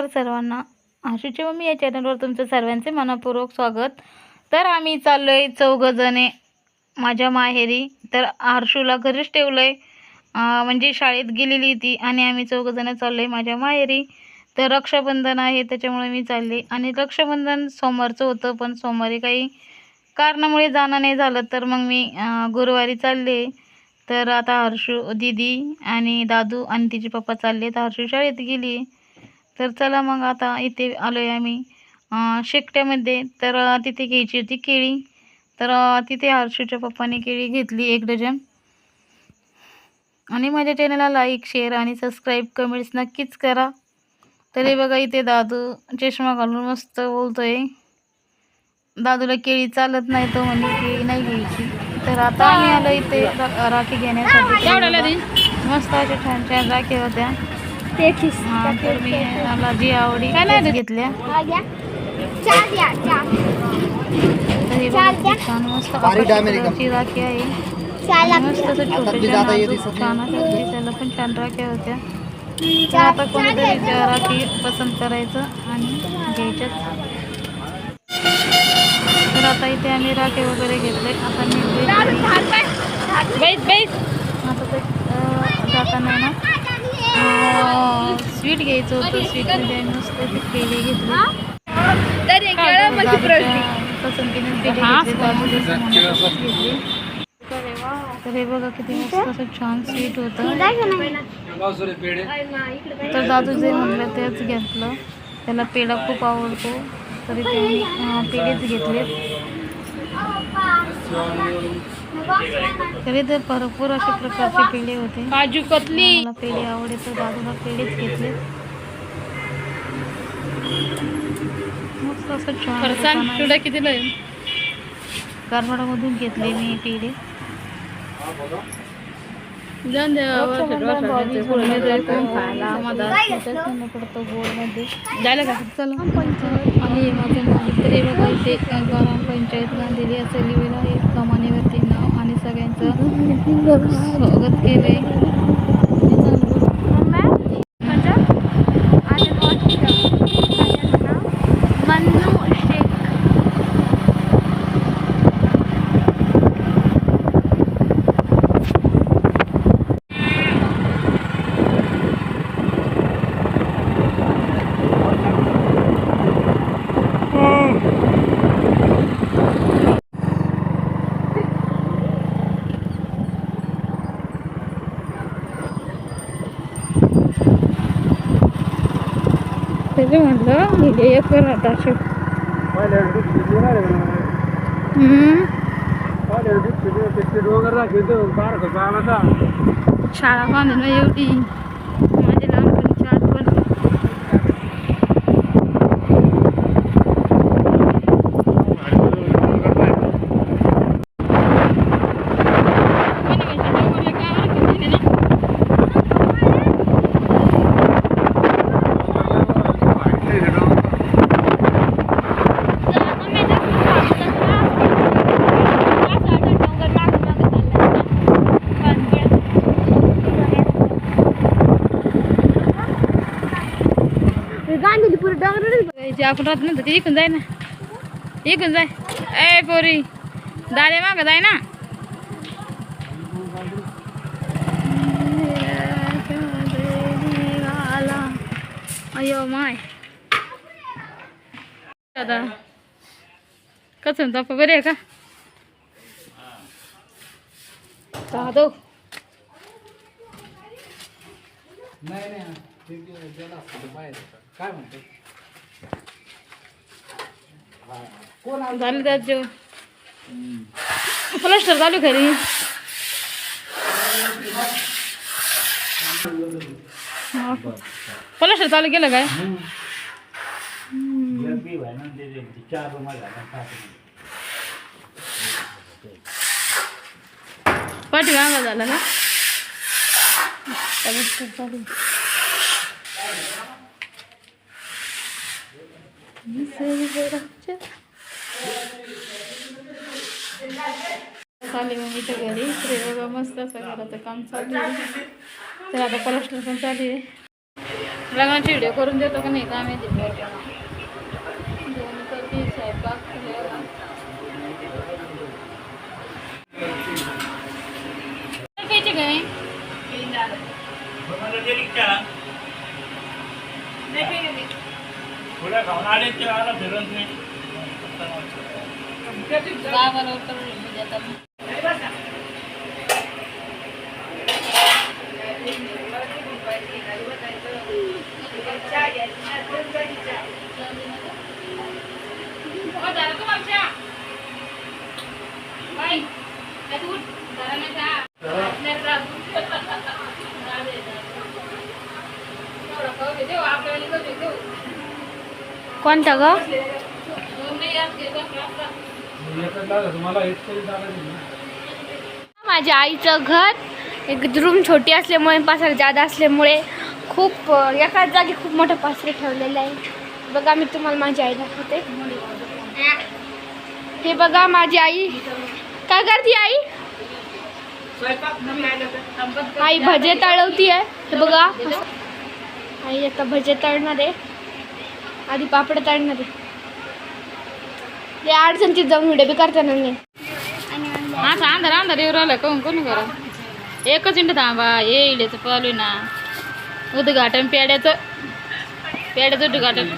नमस्कार सर्वांना. आशूची मम्मी या चॅनलवर तुमचं सर्वांचे मनपूर्वक स्वागत. तर आम्ही चाललो आहे चौघजणे माझ्या माहेरी. तर आरशूला घरीच ठेवलं आहे म्हणजे शाळेत गेलेली ती आणि आम्ही चौघजणं चाललो आहे माझ्या माहेरी. तर रक्षाबंधन आहे त्याच्यामुळे मी चालले. आणि रक्षाबंधन सोमवारचं होतं पण सोमवारी काही कारणामुळे जाणं नाही झालं. तर मग मी गुरुवारी चालले. तर आता हर्षू दीदी आणि दादू आणि तिचे पप्पा चालले तर हर्षू शाळेत गेली. तर चला मग आता इथे आलो आहे आम्ही शेकट्यामध्ये. तर तिथे घ्यायची होती केळी. तर तिथे हर्षूच्या पप्पाने केळी घेतली एक डझन. आणि माझ्या चॅनलला लाईक शेअर आणि सबस्क्राईब कमेंट्स नक्कीच करा. तरी बघा इथे दादू चष्मा घालून मस्त बोलतोय. दादूला केळी चालत नाही तो म्हणे केळी नाही घ्यायची. तर आता आम्ही आलो इथे राखी घेण्यासाठी. मस्त अशा छान छान राखी होत्या. हा, तर मी मला जी आवडी तेच घेतल्या. हे बघा किती छान मस्त कलरची राखी आहे. मस्त असं छोटं छान अशा दिसायला पण छान राख्या होत्या. आता कोणीतरी राखी पसंत करायचं आणि घ्यायच्याच तर आता इथे आम्ही राखे वगैरे घेतले. आता मी बैस बैस आता ते जाताना ना? स्वीट घ्यायचं होतं स्वीटमध्ये मस्त पसंतीने पेढे घेतले घेतली. तर हे बघा किती मस्त असं छान स्वीट होतं. तर दादू जे म्हटलं तेच घेतलं. त्याला पेढा खूप आवडतो. तरी त्यांनी अं, पेढेच घेतले तरी तर भरपूर अशा प्रकारचे पेढे होते. काजू कतली. मला पेढे आवडते दादूला पेढेच घेतले. मस्त असं छान खरं. चिवडा कितीला आहे? कारवाडामधून घेतले मी पेढे. जाऊन पडतो गोडमध्ये. जायला का? चला. आणि हे माझे मित्र बघा इथे ग्रामपंचायत बांधलेली असं लिहिलेलं आहे कमानीवरती नाव आणि सगळ्यांचं स्वागत केलंय म्हटलं हे एक आता शाळा बांधून ना एवढी गांधी आपण राहत नव्हतं ते इकून जाय ना. इकून जाय. ए पोरी. दादे माग जाय ना. अयो माय. दादा. कसं बाप्पा बरे आहे का? दादो. झालं त्यात जेव प्लास्टर चालू खरी प्लास्टर चालू केलं काय? पाठी गांगा झाला ना? चालू चालली मग इथं घरी. ते बघा मस्त असं घराचं काम चालू आहे. तर आता प्लास्टर पण चालू आहे. लग्नाची व्हिडिओ करून देतो का नाही का माहिती दोन करते स्वयंपाक सगळं. खाऊन आले ते आला फिरून कोणता ग? माझ्या आईचं घर एक रूम छोटी असल्यामुळे पासर जादा असल्यामुळे खूप एकाच जागी खूप मोठं पासरे ठेवलेलं आहे. बघा मी तुम्हाला माझी आई दाखवते. हे बघा माझी आई. काय करते आई? आई भजे तळवती आहे हे बघा. आई आता भजे तळणार आहे. आधी पापड तळणार. आहे ते अडचणची जाऊन व्हिडिओ बी करता नाही. असं अंधार अंधार येऊ राहिलं कोण कोणी करा? एकच इंट थांबा. ये इड्याचं पालू ना. उद्घाटन पेड्याचं पेड्याचं उद्घाटन.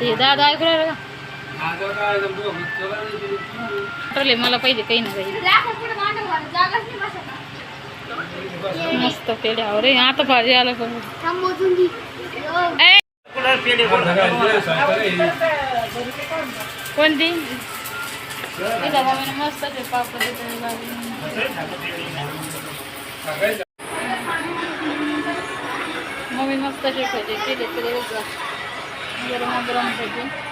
ते दादा ऐकू राहिलं का? नाही मला पाहिजे काही ना काही मस्त पेड्यावर रे आता पाहिजे आलं पण कोणती? मस्त ते पापड. मम्मी मस्त पाहिजे केले तरी गरम गरम पाहिजे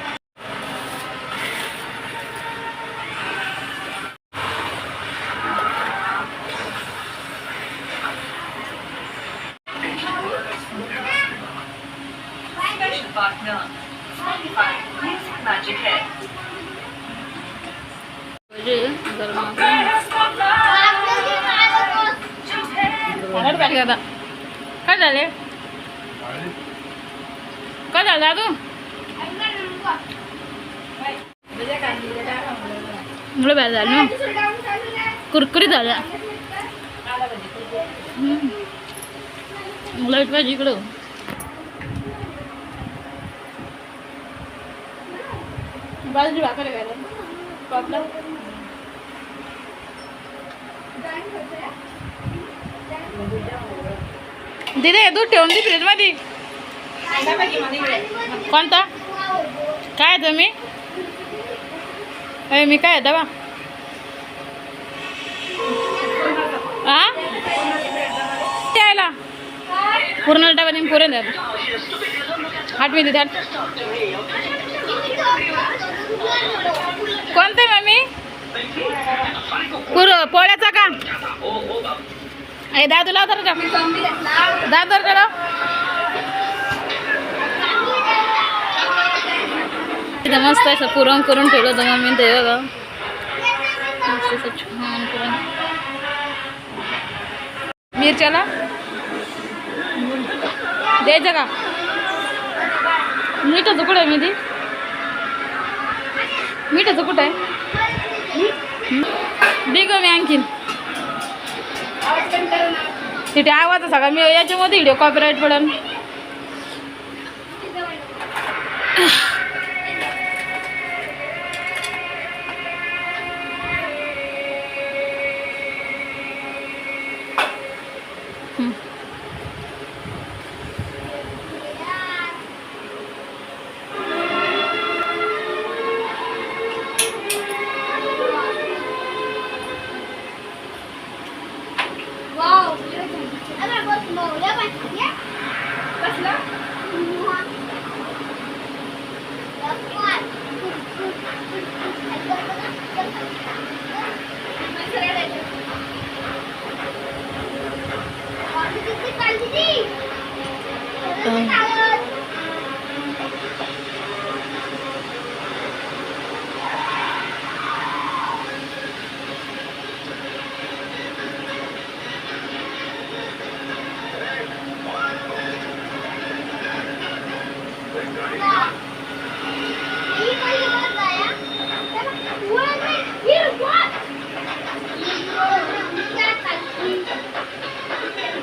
काय झालं दादू? मुलं बॅल झालं ना. कुरकुरी झाल्या. लाइट पाहिजे इकडं. बाजरी भाकर आहे काय पापला दिदे दूध ठेवून दे फ्रीजमध्ये कोणता? काय तुम्ही? अरे मी काय दवा? आ? यायला पूर्ण डबा नेम पुरे द्या आठ मिनिट द्या कोणते मम्मी? पुर पोळ्याचा का? ए दादू लाव तर दादू तर लाव मस्त असं पुरण करून ठेवलं होतं मम्मी ते बघा. मस्त असं छान पुरण. मिरच्याला? द्यायचं का? मिठाचं कुठं आहे मी ती मिठाचं कुठं? आहे दे मी आणखीन. तिथे आवाज सगळा मी याच्यामध्ये व्हिडिओ कॉपीराईट पडेल 我要办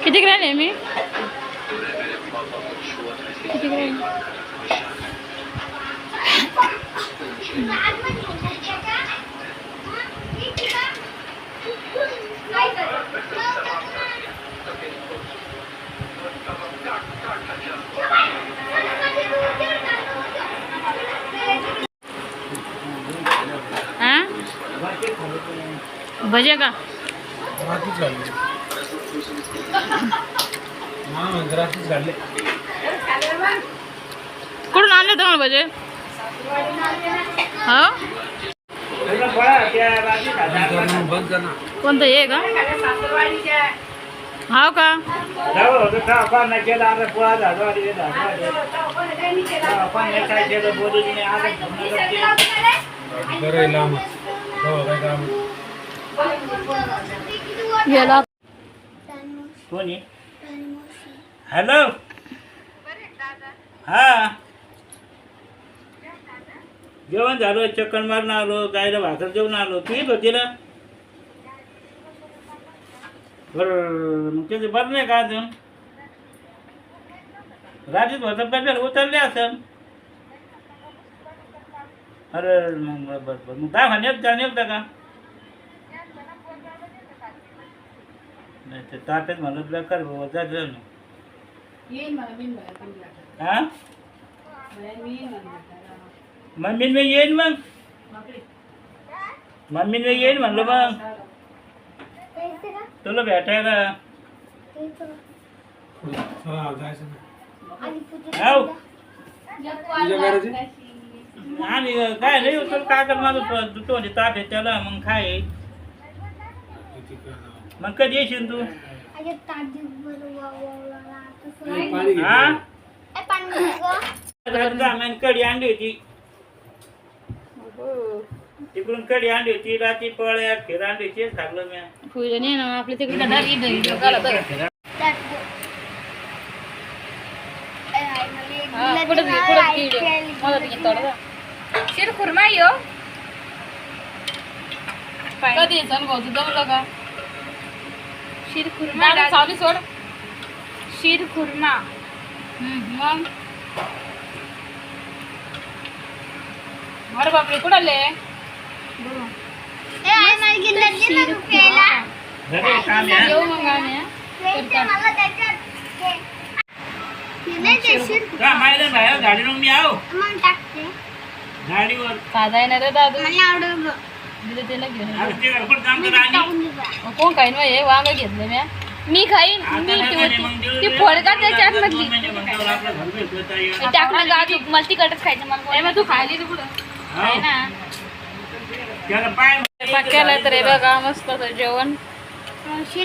किती ग्रॅम आहे मी किती ग्रॅम भजे का? हा घालले कुठून आणले तुम्हाला भजे हो? बंद कर ना कोणतं हे का? हो का? बरं कोणी? हॅलो? हा. जेवण झालं चक्कर मारून आलो गायला भाकर जेवण आलो. तू येत होती ना? बरं मग त्याचं बरं नाही का अजून? राजीत होतं पेट्रोल उतरले असेल अरे मग बरं बरं. मग काय म्हणे एकटा नेलता का? नाही ते तात्यात म्हणलं तुला कर बाबा जा जा ना. हा मम्मी मी येईन मग मम्मी मी येईन म्हणलं मग तुला भेटायला हा जायचं ना हाव. तुझ्या घराची आणि काय नाही तुला काय कर माझं तू म्हणजे ताट आहे त्याला मग खाय किती कर मग कधी येशील तू पाणी घे हा आम्ही कढी आणली होती तिकडून कढी आणली होती रात्री पळ्या खीर आणली होती खाल्लं मी फुलं नाही ना आपल्या तिकडे डाग इथं इथं घाला बरं. हा, पुढं घे, पुढं घे व्हिडिओ. मला ते घेता आलं का? शिरखुर्मा यो कधी यायचं अनुभव तू जमलं का शिरखुर्मा दादा चालू सोड. शिरखुर्मा हम्म, मग? अरे बापरे येऊ मग आम्ही हा? गाडीवर मी आहो. गाडीवर. साधा येणार रे दादू? दिलं कोण खाईन मग हे वांग घेतलं मी मी खाईन. मी ती म्हणे होती. मग देऊ ती दे. फोड का त्याच्यात दोन मधली. महिने म्हणल्यावर आपलं घर भेटलं तर ये. मी टाकलं गाजू मला तिखटच खायचं मला तू खायली कुठं? हो. तर हे बघा मस्त जेवण. मस्त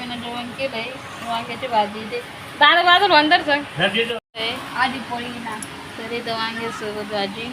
मी जेवण केलंय. वांग्याची भाजी ते. दादा बाजूला सांग. आधी पोळी ना. तर इथं वांग्यासोबत भाजी.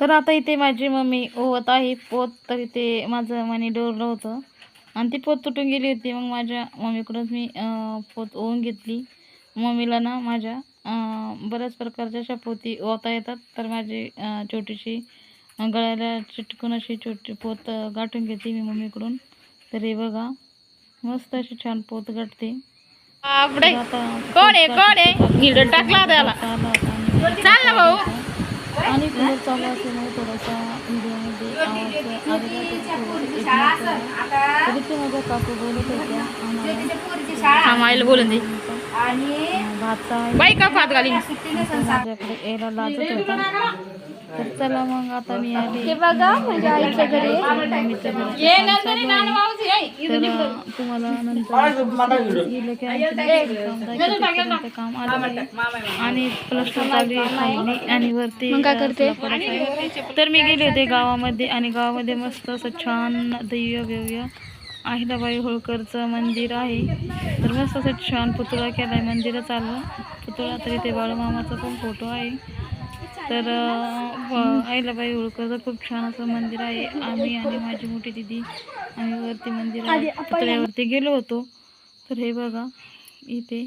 तर आता इथे माझी मम्मी ओवत आहे. पोत तर इथे माझं मनी डोरलं होतं. आणि ती पोत तुटून गेली होती. मग माझ्या मम्मीकडूनच मी पोत ओवून घेतली. मम्मीला ना माझ्या बऱ्याच प्रकारच्या अशा पोती ओवता येतात. तर माझी छोटीशी गळ्याला चिटकून अशी छोटी पोत गाठून घेते मी मम्मीकडून. तर हे बघा मस्त अशी छान पोत गाठते. कोण आहे? कोण आहे? टाकला त्याला चाल ना भाऊ. आणि पुढे चालू असल्यामुळे थोडासा व्हिडिओमध्ये आवाज माझ्या काकू बोलत होत्या. आम्हाला हा माईला बोलून दे. बाई का भात घालीन माझ्याकडे यायला लाजत होता तर चला मग आता मी आली. हे बघा माझ्या आईच्या घरी. तुम्हाला नंतर काम आलं. आणि प्लस्टर चालू आहे खाली आणि वरती काय करते? तर मी गेले होते गावामध्ये आणि गावामध्ये मस्त असं छान दैव्य व्यव्य अहिलाबाई होळकरचं मंदिर आहे. तर मस्त असं छान पुतळा केला आहे मंदिरच आलं पुतळा तर इथे बाळूमामाचा पण फोटो आहे. तर अहिलाबाई होळकरचं खूप छान असं मंदिर आहे. आम्ही आणि माझी मोठी दिदी आम्ही वरती मंदिर पुतळ्यावरती गेलो होतो. तर हे बघा इथे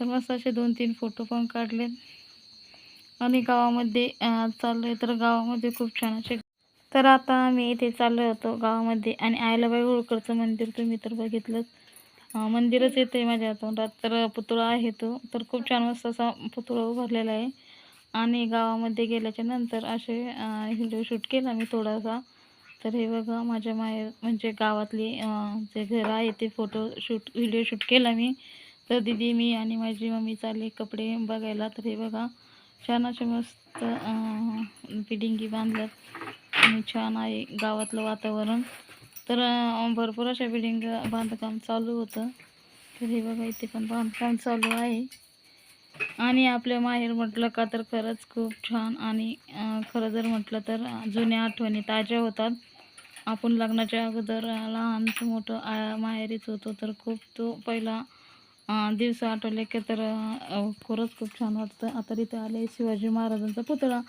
तर मस्त असे दोन तीन फोटो पण काढले आणि गावामध्ये अं, तर गावामध्ये खूप छान असे तर आता आम्ही इथे चाललो होतो गावामध्ये आणि आयलाबाई होळकरचं मंदिर तुम्ही तर बघितलंच. मंदिरच येतं आहे माझ्या तोंडात. तर पुतळा आहे तो. तर खूप छान मस्त असा पुतळा उभारलेला आहे. आणि गावामध्ये गेल्याच्यानंतर असे व्हिडिओ शूट केला मी थोडासा. तर हे बघा माझ्या माहेर म्हणजे गावातली जे घर आहे ते फोटो शूट व्हिडिओ शूट केला मी. तर दिदी मी आणि माझी मम्मी चालले कपडे बघायला. तर हे बघा छान असे मस्त बिडिंगी बांधल्यात. आणि छान आहे गावातलं वातावरण. तर भरपूर अशा बिल्डिंग बांधकाम चालू होतं. तर हे बघा इथे पण बांधकाम चालू आहे. आणि आपल्या माहेर म्हटलं का तर खरंच खूप छान. आणि खरं जर म्हटलं तर जुन्या आठवणी ताज्या होतात. आपण लग्नाच्या अगोदर लहानचं मोठं आ- माहेरीच होतो तर खूप तो पहिला दिवस आठवले की तर खरंच खूप छान वाटतं. आता तिथे आले शिवाजी महाराजांचा पुतळा.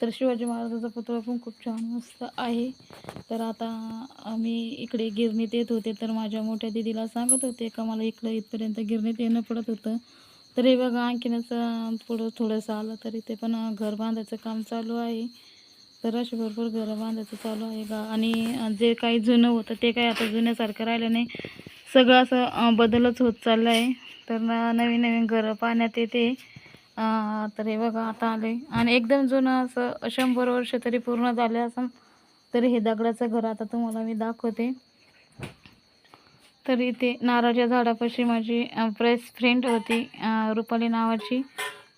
तर शिवाजी महाराजाचा पुतळा पण खूप छान मस्त आहे. तर आता आम्ही इकडे गिरणीत येत होते तर माझ्या मोठ्या दिदीला सांगत होते का मला इकडं इथपर्यंत गिरणीत येणं पडत होतं. तर हे बघा आणखीनच पुढं थोडंसं आलं तर इथे पण घर बांधायचं काम चालू आहे. तर असे भरपूर घरं बांधायचं चालू आहे का आणि जे काही जुनं होतं ते काही आता जुन्यासारखं राहिलं नाही. सगळं असं बदलच होत चाललं आहे तर नवीन नवीन घरं पाहण्यात येते. तर हे बघा आता आले आणि एकदम जुनं असं शंभर वर्ष तरी पूर्ण झाले असं तरी हे दगडाचं घर आता तुम्हाला मी दाखवते. तर इथे नारळाच्या झाडापाशी माझी प्रेस फ्रेंड होती रुपाली नावाची.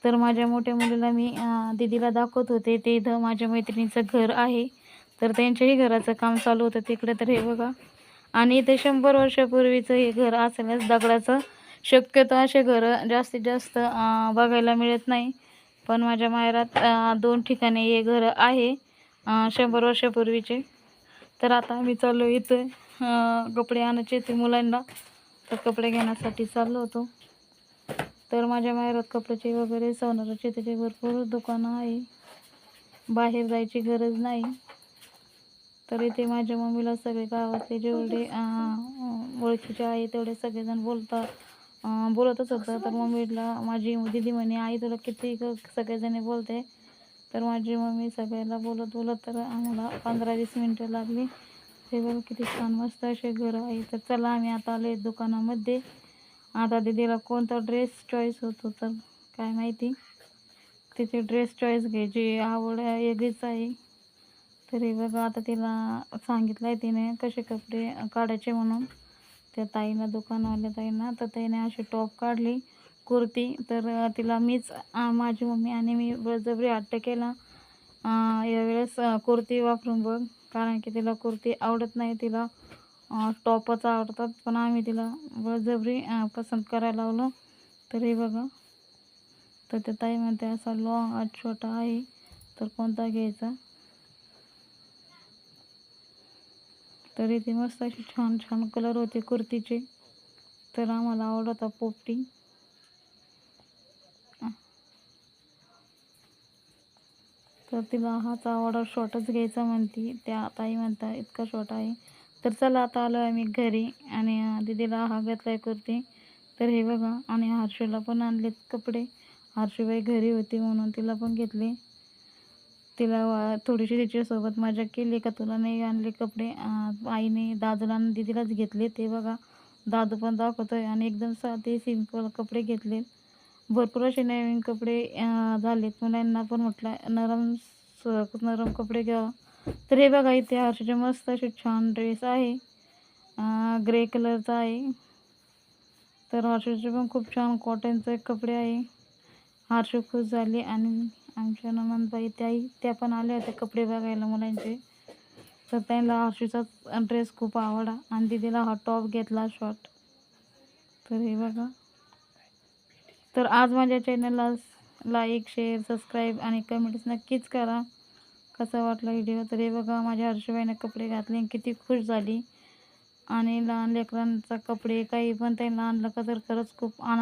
तर माझ्या मोठ्या मुलीला मी दिदीला दीदीला दाखवत होते. ते इथं माझ्या मैत्रिणीचं घर आहे. तर त्यांच्याही घराचं काम चालू होतं तिकडे तर हे बघा. आणि इथे शंभर वर्षापूर्वीचं हे घर असल्यास दगडाचं शक्यतो असे घरं जास्तीत जास्त बघायला मिळत नाही. पण माझ्या माहेरात दोन ठिकाणी हे घरं आहे शंभर वर्षापूर्वीचे. तर आता आम्ही चाललो इथं कपडे आणायचे ते मुलांना. तर कपडे घेण्यासाठी चाललो होतो. तर माझ्या माहेरात कपड्याचे वगैरे सोनाराचे त्याचे भरपूर दुकानं आहे. बाहेर जायची गरज नाही. तर इथे माझ्या मम्मीला सगळे गावातले जेवढे ओळखीचे आहे तेवढे सगळेजण बोलतात. बोलतच होतं. तर मम्मीला माझी दिदी म्हणे आई तुला किती सगळेजण बोलते. तर माझी मम्मी सगळ्याला बोलत बोलत तर आम्हाला पंधरा वीस मिनटं लागली. हे बघा किती छान मस्त असे घर आहे. तर चला आम्ही आता आले दुकानामध्ये. आता दीदीला कोणता ड्रेस चॉईस होतो तर काय माहिती? तिचे ड्रेस चॉईस घ्यायची आवड वेगळीच आहे. तर हे बघा आता तिला सांगितलं आहे तिने कसे कपडे काढायचे म्हणून. त्या ताईला दुकानवाल्या ताईंना. तर त्याने अशी टॉप काढली कुर्ती. तर तिला मीच माझी मम्मी आणि मी बळजबरी हट्ट केला. यावेळेस कुर्ती वापरून बघ. कारण की तिला कुर्ती आवडत नाही. तिला टॉपच आवडतात. पण आम्ही तिला बळजबरी पसंत करायला लावलो. तर हे बघा. तर त्या ताई म्हणते असा लॉंग आज छोटा आहे. तर कोणता घ्यायचा? तर इथे मस्त अशी छान छान कलर होते कुर्तीचे. तर आम्हाला आवडता पोपटी. तर तिला हाच आवडा शॉर्टच घ्यायचा म्हणती. त्या ताई म्हणता इतका शॉर्ट आहे. तर चला आता आलो आम्ही घरी आणि दिदीला दीदीला हा घेतलाय कुर्ती. तर हे बघा आणि हर्षूला पण आणलेत कपडे. हर्षूबाई घरी होती म्हणून तिला पण घेतले. तिला वा- थोडीशी तिच्यासोबत मजा केली का तुला नाही आणले कपडे? आईने दादूला आणि दीदीलाच घेतले. ते बघा दादू पण दाखवतोय आणि एकदम साधे सिंपल कपडे घेतले. भरपूर असे नवीन कपडे झालेत. मुलांना पण म्हटलं नरम नरम कपडे घ्यावा. तर हे बघा इथे हर्षचे मस्त असे छान ड्रेस आहे. ग्रे कलरचा आहे. तर हर्षचे पण खूप छान कॉटनचे कपडे आहे. हर्ष खुश झाले आणि आमच्या ननंदबाई त्याही त्या पण आल्या होत्या कपडे बघायला मुलांचे. तर त्यांना हर्षूचा ड्रेस खूप आवडला आणि दिदीला हा टॉप घेतला शॉर्ट. तर हे बघा. तर आज माझ्या चॅनलला लाईक शेअर सबस्क्राईब आणि कमेंट्स नक्कीच करा. कसा वाटला व्हिडिओ तर हे बघा माझ्या हर्षबाईने कपडे घातले आणि किती खुश झाली. आणि लहान लेकरांचा कपडे काही पण त्यांना आणलं का तर खरंच खूप आनंद